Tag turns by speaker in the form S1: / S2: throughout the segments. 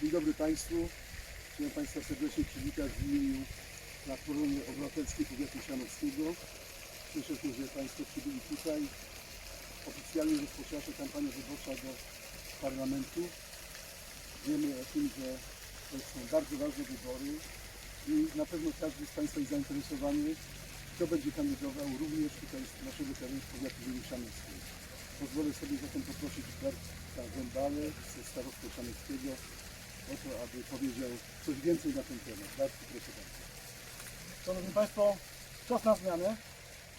S1: Dzień dobry Państwu. Chciałem Państwa serdecznie przywitać w imieniu Platformy Obywatelskiej Powiatu Sianowskiego. Cieszę się, że Państwo przybyli tutaj. Oficjalnie rozpoczęła się kampania wyborcza do parlamentu. Wiemy o tym, że to są bardzo ważne wybory i na pewno każdy z Państwa jest zainteresowany, kto będzie kandydował również tutaj z naszego terenu powiatu Sianowskiego. Pozwolę sobie zatem poprosić Bartka Gąbale ze starostwa Sianowskiego o to, aby powiedział coś więcej na ten temat. Bartku, proszę bardzo.
S2: Szanowni Państwo, czas na zmiany,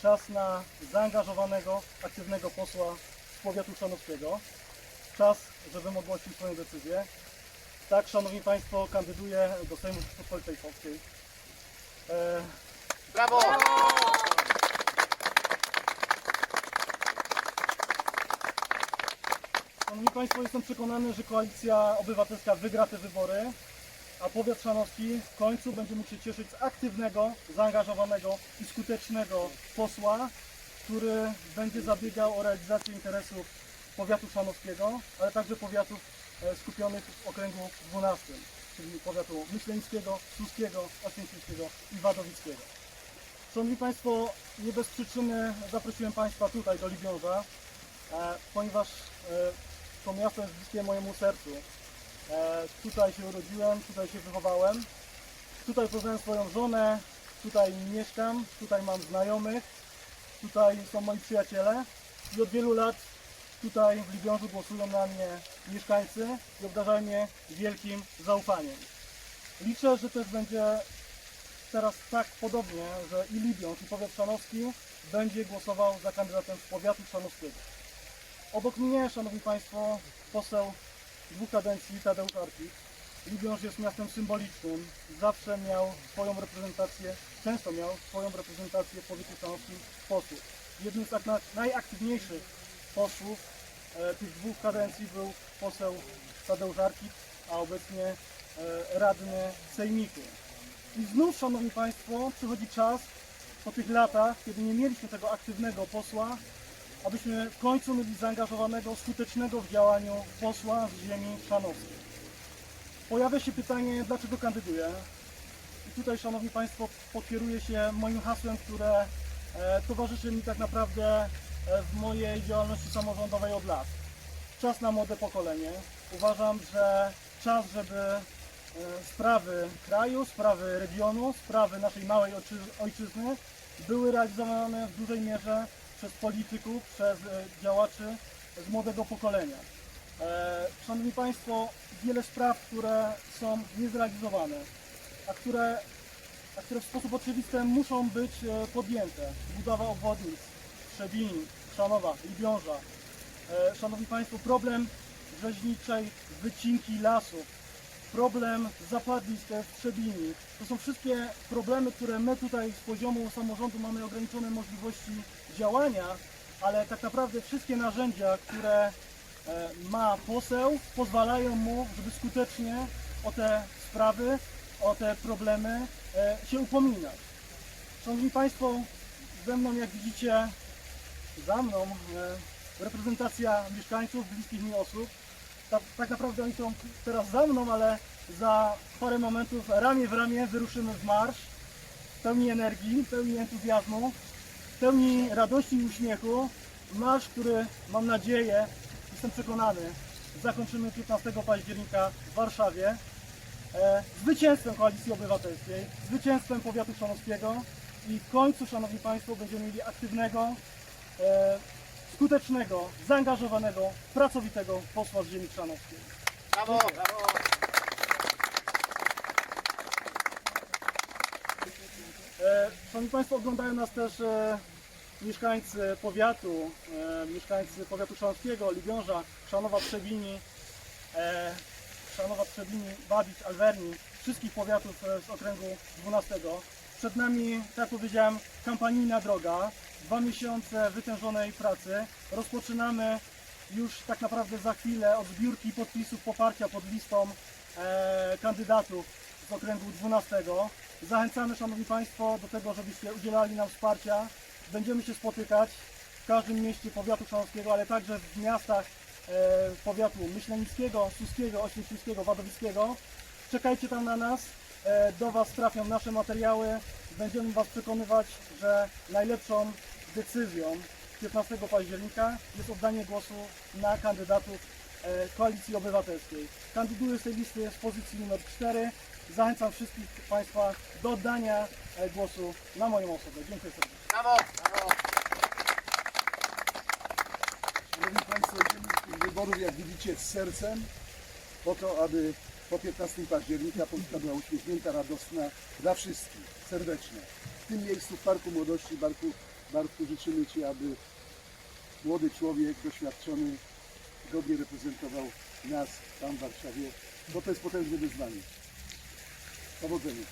S2: czas na zaangażowanego, aktywnego posła z powiatu szanowskiego, czas, żebym ogłosił swoją decyzję. Tak, Szanowni Państwo, kandyduję do Sejmu Rzeczypospolitej Polskiej. E,
S3: Brawo!
S2: Szanowni Państwo, jestem przekonany, że Koalicja Obywatelska wygra te wybory, a powiat szanowski w końcu będzie mógł się cieszyć z aktywnego, zaangażowanego i skutecznego posła, który będzie zabiegał o realizację interesów powiatu szanowskiego, ale także powiatów e, skupionych w okręgu 12, czyli powiatu myśleńskiego, słuskiego, oświęcimskiego i wadowickiego. Szanowni Państwo, nie bez przyczyny zaprosiłem Państwa tutaj do Libiąża, e, ponieważ e, to miasto jest bliskie mojemu sercu. E, tutaj się urodziłem, tutaj się wychowałem, tutaj poznałem swoją żonę, tutaj mieszkam, tutaj mam znajomych, tutaj są moi przyjaciele i od wielu lat tutaj w Libiążu głosują na mnie mieszkańcy i obdarzają mnie wielkim zaufaniem. Liczę, że też będzie teraz tak podobnie, że i Libiąż, i powiat szanowski będzie głosował za kandydatem z powiatu szanowskiego. Obok mnie, Szanowni Państwo, poseł dwóch kadencji Tadeusz Arpik. Libiąż jest miastem symbolicznym. Zawsze miał swoją reprezentację, często miał swoją reprezentację w powiecie szanowskim posłów. Jednym z na- najaktywniejszych posłów e, tych dwóch kadencji był poseł Tadeusz Arpik, a obecnie e, radny Sejmiku. I znów, Szanowni Państwo, przychodzi czas po tych latach, kiedy nie mieliśmy tego aktywnego posła, abyśmy w końcu mieli zaangażowanego, skutecznego w działaniu posła z ziemi szanowskiej. Pojawia się pytanie, dlaczego kandyduję? I tutaj, Szanowni Państwo, pokieruję się moim hasłem, które e, towarzyszy mi tak naprawdę e, w mojej działalności samorządowej od lat. Czas na młode pokolenie. Uważam, że czas, żeby e, sprawy kraju, sprawy regionu, sprawy naszej małej ojczy- ojczyzny były realizowane w dużej mierze przez polityków, przez e, działaczy z młodego pokolenia. E, Szanowni Państwo, wiele spraw, które są niezrealizowane, a które, a które w sposób oczywisty muszą być e, podjęte. Budowa obwodnic, Trzebini, Szanowa, Libiąża. Szanowni Państwo, problem rzeźniczej wycinki lasów, problem zapadlisk w Trzebini. To są wszystkie problemy, które my tutaj z poziomu samorządu mamy ograniczone możliwości działania, ale tak naprawdę wszystkie narzędzia, które e, ma poseł, pozwalają mu, żeby skutecznie o te sprawy, o te problemy e, się upominać. Szanowni Państwo, ze mną jak widzicie, za mną e, reprezentacja mieszkańców, bliskich mi osób. Tak, tak naprawdę oni są teraz za mną, ale za parę momentów ramię w ramię wyruszymy w marsz, pełni energii, pełni entuzjazmu, pełni radości i uśmiechu. Marsz, który mam nadzieję, jestem przekonany, zakończymy 15 października w Warszawie. E, zwycięstwem Koalicji Obywatelskiej, zwycięstwem Powiatu Szanowskiego i w końcu, Szanowni Państwo, będziemy mieli aktywnego, e, skutecznego, zaangażowanego, pracowitego posła z ziemi szanowskiej.
S3: Brawo! Brawo!
S2: E, Szanowni Państwo, oglądają nas też e, mieszkańcy powiatu, e, mieszkańcy powiatu szanowskiego, Libiąża, Szanowa Trzebini, e, Szanowa Trzebini, Babic, Alwerni, wszystkich powiatów e, z okręgu 12. Przed nami, tak jak powiedziałem, kampanijna droga, dwa miesiące wytężonej pracy. Rozpoczynamy już tak naprawdę za chwilę od zbiórki podpisów poparcia pod listą e, kandydatów z okręgu 12. Zachęcamy Szanowni Państwo do tego, żebyście udzielali nam wsparcia. Będziemy się spotykać w każdym mieście powiatu szanowskiego, ale także w miastach powiatu myślenickiego, suskiego, oświęcimskiego, wadowickiego. Czekajcie tam na nas, e, do Was trafią nasze materiały. Będziemy Was przekonywać, że najlepszą decyzją 15 października jest oddanie głosu na kandydatów e, Koalicji Obywatelskiej. Kandyduję z tej listy z pozycji numer 4. Zachęcam wszystkich Państwa do oddania e, głosu na moją osobę. Dziękuję serdecznie.
S3: Brawo! Brawo!
S1: Szanowni Państwo, idziemy wyborów, jak widzicie, z sercem, po to, aby po 15 października Polska była uśmiechnięta, radosna dla wszystkich, serdecznie. W tym miejscu, w Parku Młodości, Barku, Bartku, życzymy Ci, aby młody człowiek, doświadczony, godnie reprezentował nas tam w Warszawie, bo to jest potężne wyzwanie. Powodzenia.